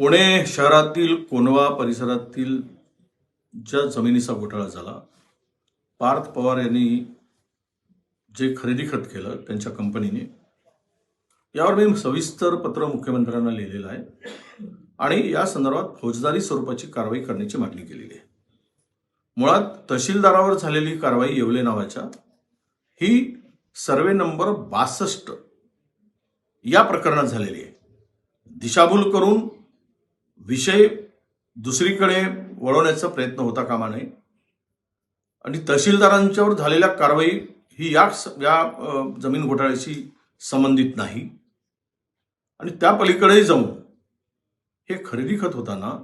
पुणे शहरातील कोनवा परिसरातील ज्या जमिनीचा घोटाळा झाला पार्थ पवार यांनी जे खरेदी खत केलं त्यांच्या कंपनीने यावर मी सविस्तर पत्र मुख्यमंत्र्यांना लिहिलेलं आहे आणि या संदर्भात फौजदारी स्वरूपाची कारवाई करण्याची मागणी केलेली आहे. मुळात तहसीलदारावर झालेली कारवाई येवले नावाच्या ही सर्वे नंबर बासष्ट या प्रकरणात झालेली आहे. दिशाभूल करून विषय दुसरीकडे वळवण्याचा प्रयत्न होता कामा नये. आणि तहसीलदारांच्यावर झालेल्या कारवाई ही या या जमीन घोटाळ्याशी संबंधित नाही. आणि त्या पलीकडेही जाऊन हे खरेदी खत होताना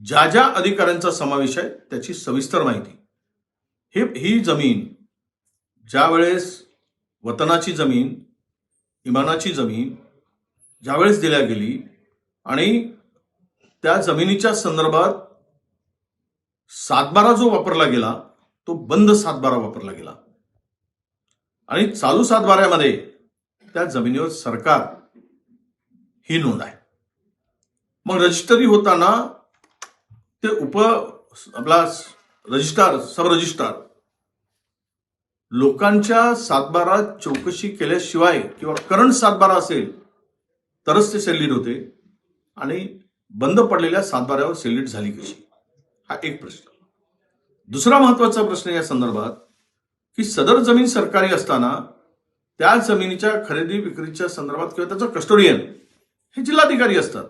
ज्या ज्या अधिकाऱ्यांचा समावेश आहे त्याची सविस्तर माहिती. हे ही जमीन ज्यावेळेस वतनाची जमीन इमानाची जमीन ज्यावेळेस दिल्या गेली आणि त्या जमिनीच्या संदर्भात सातबारा जो वापरला गेला तो बंद सातबारा वापरला गेला. आणि चालू सातबाऱ्यामध्ये त्या जमिनीवर सरकार ही नोंद आहे. मग रजिस्टरी होताना ते उप आपला रजिस्ट्रार सब रजिस्ट्रार लोकांच्या सातबारा चौकशी केल्याशिवाय किंवा करंट सातबारा असेल तरच ते सेलिड होते. आणि बंद पडलेल्या सातबाऱ्यावर सेलिड झाली कशी? हा एक प्रश्न. दुसरा महत्त्वाचा प्रश्न या संदर्भात की सदर जमीन सरकारी असताना त्या जमिनीच्या खरेदी विक्रीच्या संदर्भात किंवा त्याचं कस्टोडियन हे जिल्हाधिकारी असतात.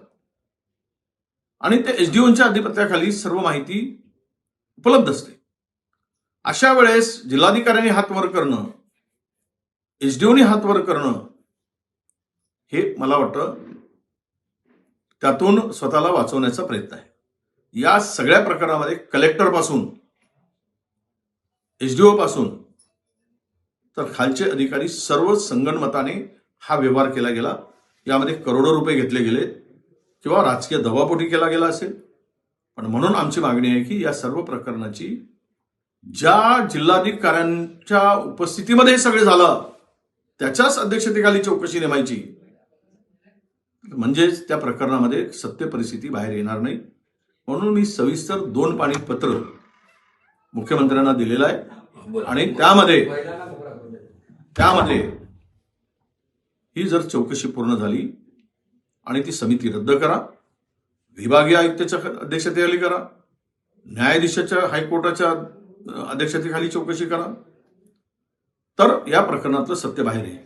आणि ते एसडीओच्या अधिपत्याखाली सर्व माहिती उपलब्ध असते. अशा वेळेस जिल्हाधिकाऱ्यांनी हात वर करणं एसडीओनी हात वर करणं हे मला वाटतं त्यातून स्वतःला वाचवण्याचा प्रयत्न आहे. या सगळ्या प्रकारामध्ये कलेक्टरपासून एसडीओ पासून तर खालचे अधिकारी सर्व संगणमताने हा व्यवहार केला गेला. यामध्ये करोडो रुपये घेतले गेले किंवा राजकीय दबापोटी केला गेला असेल. पण म्हणून आमची मागणी आहे की या सर्व प्रकरणाची ज्या जिल्हाधिकाऱ्यांच्या उपस्थितीमध्ये हे सगळे झालं त्याच्याच अध्यक्षतेखाली चौकशी नेमायची. म्हणजेच त्या प्रकरणामध्ये सत्य परिस्थिती बाहेर येणार नाही. म्हणून मी सविस्तर दोन पाणी पत्र मुख्यमंत्र्यांना दिलेलं आहे. आणि त्यामध्ये त्यामध्ये ही जर चौकशी पूर्ण झाली आणि ती समिती रद्द करा विभागीय आयुक्ताच्या अध्यक्षतेखाली करा न्यायाधीशाच्या हायकोर्टाच्या अध्यक्षतेखाली चौकशी करा तर या प्रकरणातलं सत्य बाहेर येईल.